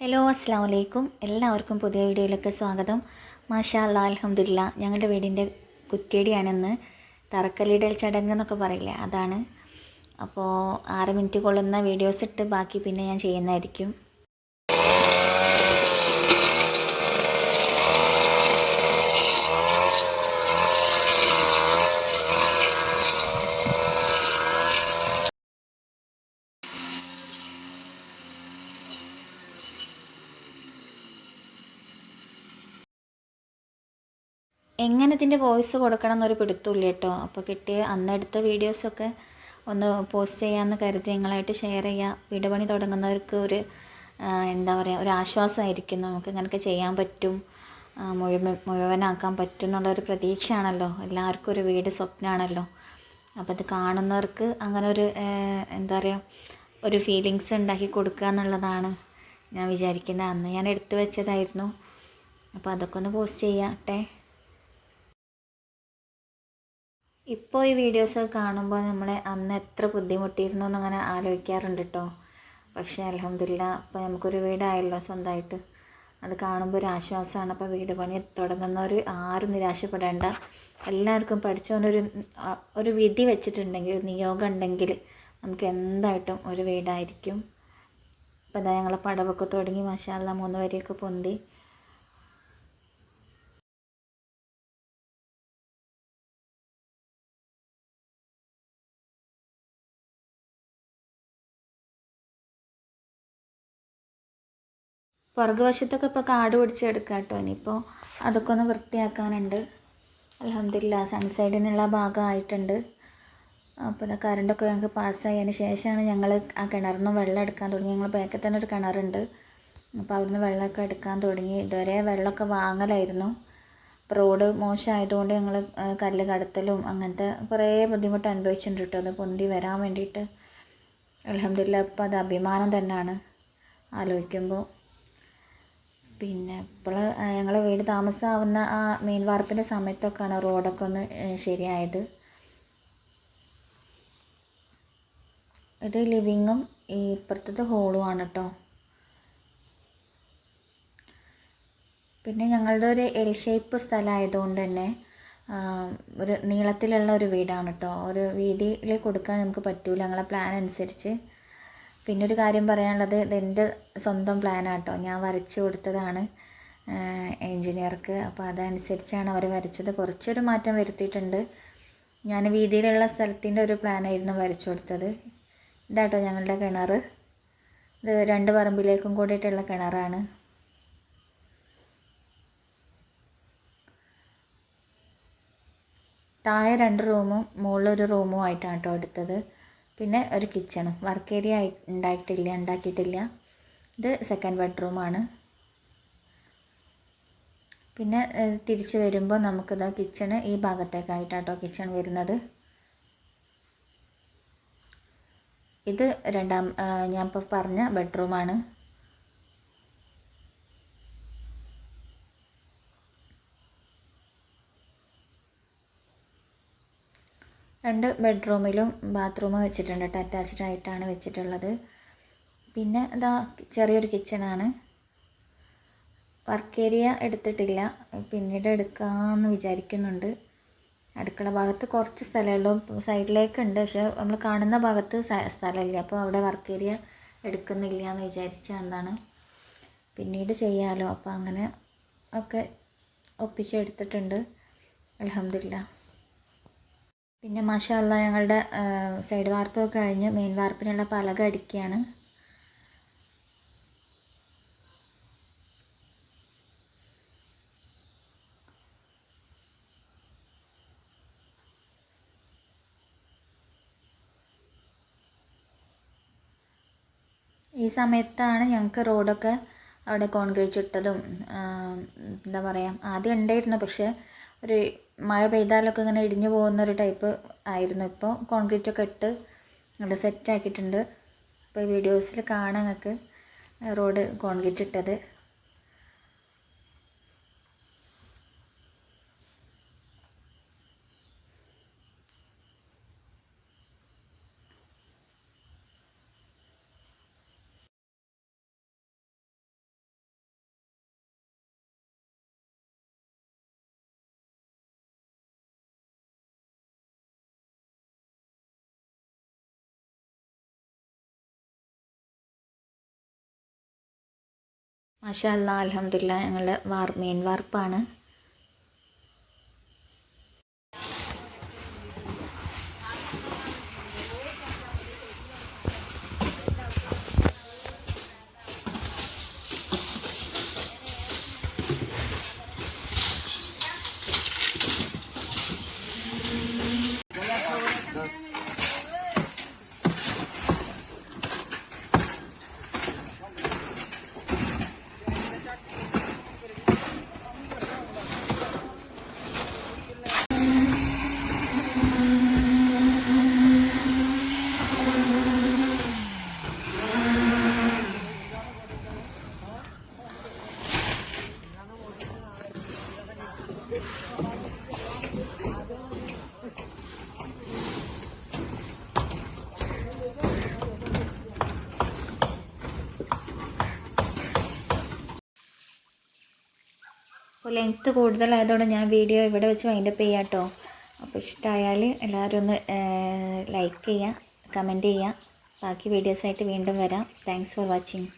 Hello അസ്സാം വലൈക്കും എല്ലാവർക്കും പുതിയ വീഡിയോയിലേക്ക് സ്വാഗതം. മാഷാ അല്ലാ അലഹമില്ല ഞങ്ങളുടെ വീടിന്റെ കുറ്റിയടിയാണെന്ന്. തറക്കല്ലിടൽ ചടങ്ങ് എന്നൊക്കെ പറയില്ലേ അതാണ്. അപ്പോൾ ആറ് മിനിറ്റ് കൊള്ളുന്ന വീഡിയോസ് ഇട്ട് ബാക്കി പിന്നെ ഞാൻ ചെയ്യുന്നതായിരിക്കും. എങ്ങനെ ഇതിന്റെ വോയിസ് കൊടുക്കണം എന്നൊരു പിടുത്തമില്ല കേട്ടോ. അപ്പോൾ കിട്ടിയ അന്നെടുത്ത വീഡിയോസൊക്കെ ഒന്ന് പോസ്റ്റ് ചെയ്യാമെന്ന് കരുതി നിങ്ങളായിട്ട് ഷെയർ ചെയ്യുക വീട് പണി തുടങ്ങുന്നവർക്ക് ഒരു എന്താ പറയുക ഒരു ആശ്വാസമായിരിക്കും നമുക്ക് ഇങ്ങനെയൊക്കെ ചെയ്യാൻ പറ്റും മുഴുവൻ മുഴുവനാക്കാൻ പറ്റും എന്നുള്ളൊരു പ്രതീക്ഷയാണല്ലോ. എല്ലാവർക്കും ഒരു വീട് സ്വപ്നമാണല്ലോ അപ്പോൾ അത് കാണുന്നവർക്ക് അങ്ങനെ ഒരു എന്താ പറയുക ഒരു ഫീലിങ്സ് ഉണ്ടാക്കി കൊടുക്കുക എന്നുള്ളതാണ് ഞാൻ വിചാരിക്കുന്നത്. അന്ന് ഞാൻ എടുത്തു വെച്ചതായിരുന്നു. അപ്പോൾ അതൊക്കെ ഒന്ന് പോസ്റ്റ് ചെയ്യട്ടെ ഇപ്പോൾ ഈ വീഡിയോസ് കാണുമ്പോൾ നമ്മളെ അന്ന് എത്ര ബുദ്ധിമുട്ടിയിരുന്നു എന്നങ്ങനെ ആലോചിക്കാറുണ്ട് കേട്ടോ പക്ഷേ അലഹമില്ല ഇപ്പോൾ നമുക്കൊരു വീടായല്ലോ സ്വന്തമായിട്ട് അത് കാണുമ്പോൾ ഒരു ആശ്വാസമാണ് അപ്പോൾ വീട് പണി തുടങ്ങുന്നവർ ആരും നിരാശപ്പെടേണ്ട. എല്ലാവർക്കും പഠിച്ചവനൊരു ഒരു വിധി വെച്ചിട്ടുണ്ടെങ്കിൽ ഒരു നിയോഗം ഉണ്ടെങ്കിൽ നമുക്ക് എന്തായിട്ടും ഒരു വീടായിരിക്കും. ഇപ്പോൾ ഇതാ ഞങ്ങളെ പടവൊക്കെ തുടങ്ങി മശാല മൂന്ന് വരെയൊക്കെ പൊന്തി. പുറകുവശത്തൊക്കെ ഇപ്പോൾ കാട് പിടിച്ചെടുക്കാം കേട്ടോ ഇനിയിപ്പോൾ അതൊക്കെ ഒന്ന് വൃത്തിയാക്കാനുണ്ട്. അലഹമില്ല സൺസൈഡിനുള്ള ഭാഗമായിട്ടുണ്ട്. അപ്പോൾ ഇതാ കറണ്ടൊക്കെ ഞങ്ങൾക്ക് പാസ്സായതിന് ശേഷമാണ് ഞങ്ങൾ ആ കിണറിൽ നിന്ന് വെള്ളം എടുക്കാൻ തുടങ്ങി. ഞങ്ങൾ ബാക്കിൽ തന്നെ ഒരു കിണറുണ്ട്. അപ്പോൾ അവിടുന്ന് വെള്ളമൊക്കെ എടുക്കാൻ തുടങ്ങി. ഇതുവരെ വെള്ളമൊക്കെ വാങ്ങലായിരുന്നു. റോഡ് മോശമായതുകൊണ്ട് ഞങ്ങൾ കല്ല് കടത്തലും അങ്ങനത്തെ കുറേ ബുദ്ധിമുട്ട് അനുഭവിച്ചിട്ടുണ്ട് കേട്ടോ. അത് പൊന്തി വരാൻ വേണ്ടിയിട്ട്. അലഹമില്ല ഇപ്പോൾ അത് അഭിമാനം തന്നെയാണ് ആലോചിക്കുമ്പോൾ പിന്നെ ഇപ്പോൾ ഞങ്ങൾ വീട് താമസമാവുന്ന ആ മെയിൻ വാർപ്പിന്റെ സമയത്തൊക്കെയാണ് റോഡൊക്കെ ഒന്ന് ശരിയായത്. ഇത് ലിവിങ്ങും ഈ ഇപ്പുറത്തത് ഹോളും ആണ് കേട്ടോ പിന്നെ ഞങ്ങളുടെ ഒരു എൽ ഷേപ്പ് സ്ഥലമായതുകൊണ്ട് തന്നെ ഒരു നീളത്തിലുള്ള ഒരു വീടാണ് കേട്ടോ ഒരു വീതിയിൽ കൊടുക്കാൻ നമുക്ക് പറ്റൂല. ഞങ്ങളെ പ്ലാൻ അനുസരിച്ച് പിന്നെ ഒരു കാര്യം പറയാനുള്ളത് ഇതെന്റെ സ്വന്തം പ്ലാനാണ് കേട്ടോ ഞാൻ വരച്ച് കൊടുത്തതാണ് എൻജിനീയർക്ക്. അപ്പോൾ അതനുസരിച്ചാണ് അവർ വരച്ചത്. കുറച്ചൊരു മാറ്റം വരുത്തിയിട്ടുണ്ട്. ഞാൻ വീതിയിലുള്ള സ്ഥലത്തിന്റെ ഒരു പ്ലാനായിരുന്നു വരച്ചു കൊടുത്തത്. ഇതാട്ടോ ഞങ്ങളുടെ കിണർ. ഇത് രണ്ട് പറമ്പിലേക്കും കൂടിയിട്ടുള്ള കിണറാണ്. താഴെ രണ്ട് റൂമും മുകളിലൊരു റൂമും ആയിട്ടാണ് കേട്ടോ എടുത്തത്. പിന്നെ ഒരു കിച്ചണും വർക്ക് ഏരിയ ഉണ്ടായിട്ടില്ല ഉണ്ടാക്കിയിട്ടില്ല. ഇത് സെക്കൻഡ് ബെഡ്റൂമാണ് പിന്നെ തിരിച്ച് വരുമ്പോൾ നമുക്കിത് കിച്ചണ് ഈ ഭാഗത്തേക്കായിട്ടാട്ടോ കിച്ചൺ വരുന്നത്. ഇത് രണ്ടാം ഞാൻ ഇപ്പോൾ പറഞ്ഞ ബെഡ്റൂമാണ് രണ്ട് ബെഡ്റൂമിലും ബാത്റൂം വെച്ചിട്ടുണ്ട്. കേട്ടോ അറ്റാച്ച്ഡ് ആയിട്ടാണ് വെച്ചിട്ടുള്ളത്. പിന്നെ ഇതാ ചെറിയൊരു കിച്ചണാണ്. വർക്ക് ഏരിയ എടുത്തിട്ടില്ല. പിന്നീട് എടുക്കാമെന്ന് വിചാരിക്കുന്നുണ്ട്. അടുക്കള ഭാഗത്ത് കുറച്ച് സ്ഥലമുള്ളൂ. സൈഡിലേക്കുണ്ട്. പക്ഷേ നമ്മൾ കാണുന്ന ഭാഗത്ത് സ്ഥലമില്ല. അപ്പോൾ അവിടെ വർക്ക് ഏരിയ എടുക്കുന്നില്ല എന്ന് വിചാരിച്ചതാണ് പിന്നീട് ചെയ്യാമല്ലോ അപ്പോൾ അങ്ങനെ ഒക്കെ ഒപ്പിച്ചെടുത്തിട്ടുണ്ട്. അലഹമില്ല പിന്നെ മാഷാല്ല ഞങ്ങളുടെ സൈഡ് വാർപ്പൊക്കെ കഴിഞ്ഞ് മെയിൻ വാർപ്പിനുള്ള പലക അടിക്കുകയാണ് ഈ സമയത്താണ് ഞങ്ങൾക്ക് റോഡൊക്കെ അവിടെ കോൺക്രീറ്റ് ഇട്ടതും എന്താ പറയുക ആദ്യം ഉണ്ടായിരുന്നു പക്ഷേ ഒരു മഴ പെയ്താലൊക്കെ ഇങ്ങനെ ഇടിഞ്ഞു പോകുന്ന ഒരു ടൈപ്പ് ആയിരുന്നു. ഇപ്പോൾ കോൺക്രീറ്റ് ഒക്കെ ഇട്ട് അവിടെ സെറ്റ് ആക്കിയിട്ടുണ്ട്. ഇപ്പോൾ ഈ വീഡിയോസിൽ കാണാം നിങ്ങൾക്ക് റോഡ് കോൺക്രീറ്റ് ഇട്ടത്. മാഷാ അല്ലാ അലഹമില്ല ഞങ്ങളുടെ വാർ മെയിൻ വാർപ്പാണ്. അപ്പോൾ ലെങ്ത്ത് കൂടുതലായതുകൊണ്ട് ഞാൻ വീഡിയോ ഇവിടെ വെച്ച് വൈൻഡപ്പ് ചെയ്യാം കേട്ടോ അപ്പോൾ ഇഷ്ടമായാൽ എല്ലാവരും ഒന്ന് ലൈക്ക് ചെയ്യുക കമന്റ് ചെയ്യുക ബാക്കി വീഡിയോസായിട്ട് വീണ്ടും വരാം. Thanks for watching